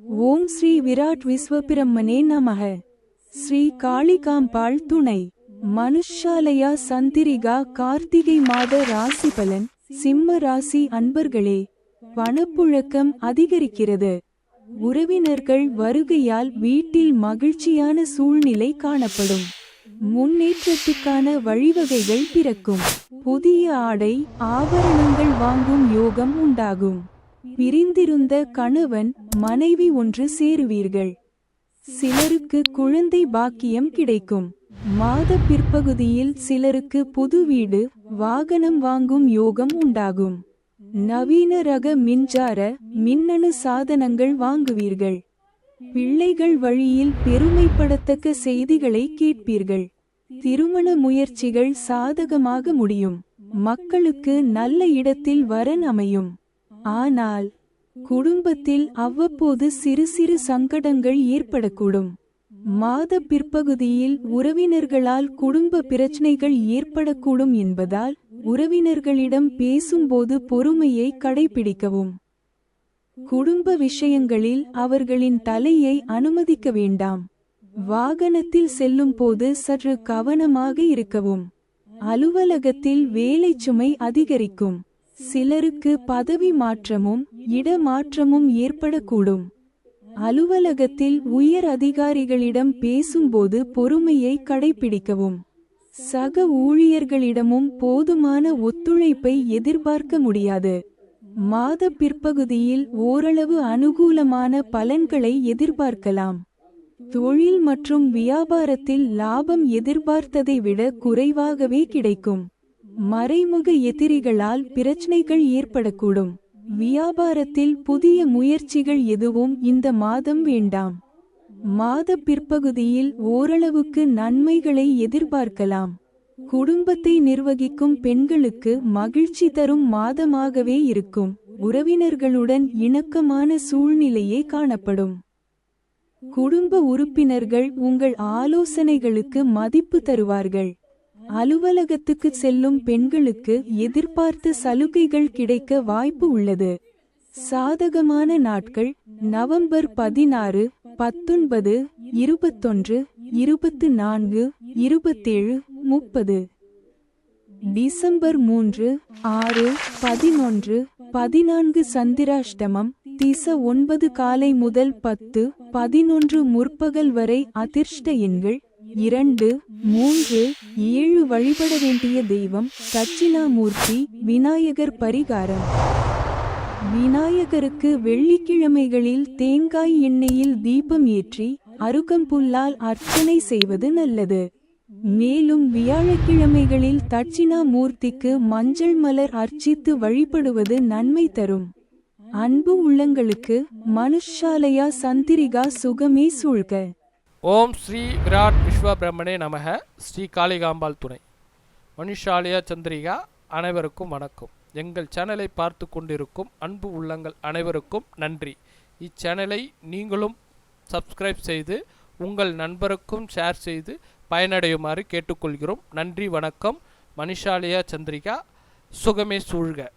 ஓம் ஸ்ரீ விராட் விஸ்வபிரம்மனே நமக. ஸ்ரீ காளிகாம்பாள் துணை. மனுஷாலயா சந்திரிகா கார்த்திகை மாத ராசி பலன். சிம்ம ராசி அன்பர்களே பணப்புழக்கம் அதிகரிக்கிறது. உறவினர்கள் வருகையால் வீட்டில் மகிழ்ச்சியான சூழ்நிலை காணப்படும். முன்னேற்றத்துக்கான வழிவகைகள் பிறக்கும். புதிய ஆடை ஆபரணங்கள் வாங்கும் யோகம் உண்டாகும். பிரிந்திருந்த கணவன் மனைவி ஒன்று சேருவீர்கள். சிலருக்கு குழந்தை பாக்கியம் கிடைக்கும். மாத பிற்பகுதியில் சிலருக்கு புது வீடு வாகனம் வாங்கும் யோகம் உண்டாகும். நவீன ரக மின்சார மின்னணு சாதனங்கள் வாங்குவீர்கள். பிள்ளைகள் வழியில் பெருமைப்படத்தக்க செய்திகளை கேட்பீர்கள். திருமண முயற்சிகள் சாதகமாக முடியும். மக்களுக்கு நல்ல இடத்தில் வரன் அமையும். ஆனால் குடும்பத்தில் அவ்வப்போது சிறு சிறு சங்கடங்கள் ஏற்படக்கூடும். மாத பிற்பகுதியில் உறவினர்களால் குடும்ப பிரச்சனைகள் ஏற்படக்கூடும் என்பதால் உறவினர்களிடம் பேசும்போது பொறுமையை கடைபிடிக்கவும். குடும்ப விஷயங்களில் அவர்களின் தலையை அனுமதிக்க வேண்டாம். வாகனத்தில் செல்லும் போது சற்று கவனமாக இருக்கவும். அலுவலகத்தில் வேலை சுமை அதிகரிக்கும். சிலருக்கு பதவி மாற்றமும் இடமாற்றமும் ஏற்படக்கூடும். அலுவலகத்தில் உயர் அதிகாரிகளிடம் பேசும்போது பொறுமையை கடைபிடிக்கவும். சக ஊழியர்களிடமும் போதுமான ஒத்துழைப்பை எதிர்பார்க்க முடியாது. மாத பிற்பகுதியில் ஓரளவு அனுகூலமான பலன்களை எதிர்பார்க்கலாம். தொழில் மற்றும் வியாபாரத்தில் லாபம் எதிர்பார்த்ததை விட குறைவாகவே கிடைக்கும். மறைமுக எதிரிகளால் பிரச்சனைகள் ஏற்படக்கூடும். வியாபாரத்தில் புதிய முயற்சிகள் எதுவும் இந்த மாதம் வேண்டாம். மாத பிற்பகுதியில் ஓரளவுக்கு நன்மைகளை எதிர்பார்க்கலாம். குடும்பத்தை நிர்வகிக்கும் பெண்களுக்கு மகிழ்ச்சி தரும் மாதமாகவே இருக்கும். உறவினர்களுடன் இணக்கமான சூழ்நிலையே காணப்படும். குடும்ப உறுப்பினர்கள் உங்கள் ஆலோசனைகளுக்கு மதிப்பு தருவார்கள். அலுவலகத்துக்கு செல்லும் பெண்களுக்கு எதிர்பார்த்த சலுகைகள் கிடைக்க வாய்ப்பு உள்ளது. சாதகமான நாட்கள் நவம்பர் பதினாறு பத்தொன்பது இருபத்தொன்று இருபத்து நான்கு இருபத்தேழு முப்பது. டிசம்பர் மூன்று ஆறு பதினொன்று பதினான்கு சந்திராஷ்டமம் திச ஒன்பது காலை முதல் பத்து பதினொன்று முற்பகல் வரை அதிர்ஷ்ட எண்கள் இரண்டு மூன்று ஏழு வழிபட வேண்டிய தெய்வம் தட்சிணாமூர்த்தி விநாயகர் பரிகாரம். விநாயகருக்கு வெள்ளிக்கிழமைகளில் தேங்காய் எண்ணெயில் தீபம் ஏற்றி அருகம்புல்லால் அர்ச்சனை செய்வது நல்லது. மேலும் வியாழக்கிழமைகளில் தட்சிணாமூர்த்திக்கு மஞ்சள் மலர் அர்ச்சித்து வழிபடுவது நன்மை தரும். அன்பு உள்ளங்களுக்கு மனுஷாலயா சந்திரிகா சுகமே சூழ்க. ஓம் ஸ்ரீ விராட் விஸ்வபிரமணே நமக. ஸ்ரீ காளிகாம்பாள் துணை. மனுஷாலியா சந்திரிகா அனைவருக்கும் வணக்கம். எங்கள் சேனலை பார்த்து கொண்டிருக்கும் அன்பு உள்ளங்கள் அனைவருக்கும் நன்றி. இச்சேனலை நீங்களும் சப்ஸ்கிரைப் செய்து உங்கள் நண்பருக்கும் ஷேர் செய்து பயனடையுமாறு கேட்டுக்கொள்கிறோம். நன்றி வணக்கம். மனுஷாலியா சந்திரிகா சுகமே சூழ்க.